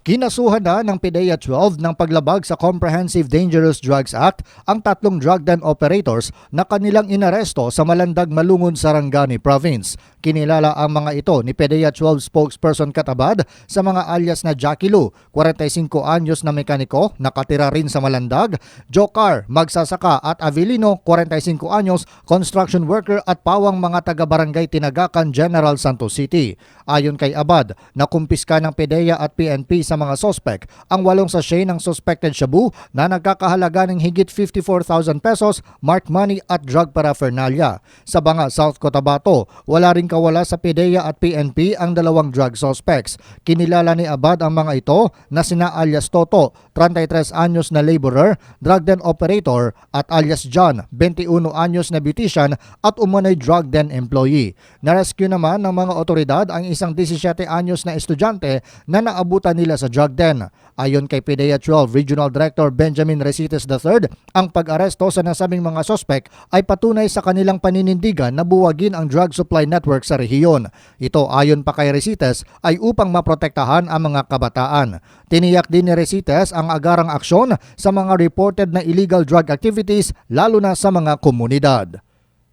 Kinasuhan na ng PDEA 12 ng paglabag sa Comprehensive Dangerous Drugs Act ang tatlong drug den operators na kanilang inaresto sa Malandag Malungon, Sarangani Province. Kinilala ang mga ito ni PDEA 12 spokesperson Katabad sa mga alias na Jackie Lu, 45 anyos na mekaniko, nakatira rin sa Malandag, Jokar, magsasaka at Avilino, 45 anyos, construction worker at pawang mga taga-barangay Tinagakan, General Santos City. Ayon kay Abad, nakumpiska ng PDEA at PNP sa mga sospek ang walong sachet ng suspected shabu na nagkakahalaga ng higit 54,000 pesos, marked money at drug paraphernalia. Sa Banga, South Cotabato, wala rin kawala sa PDEA at PNP ang dalawang drug suspects. Kinilala ni Abad ang mga ito na sina alias Toto, 33 anyos na laborer, drug den operator at alias John, 21 anyos na beautician at umunay drug den employee. Narescue naman ng mga otoridad ang isang 17 anyos na estudyante na naabutan nila sa drug den. Ayon kay PDEA 12 Regional Director Benjamin Resites III, ang pag-aresto sa nasabing mga sospek ay patunay sa kanilang paninindigan na buwagin ang drug supply network sa rehiyon. Ito ayon pa kay Resites ay upang maprotektahan ang mga kabataan. Tiniyak din ni Resites ang agarang aksyon sa mga reported na illegal drug activities lalo na sa mga komunidad.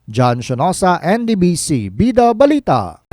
John Shonosa, NDBC, Bida Balita.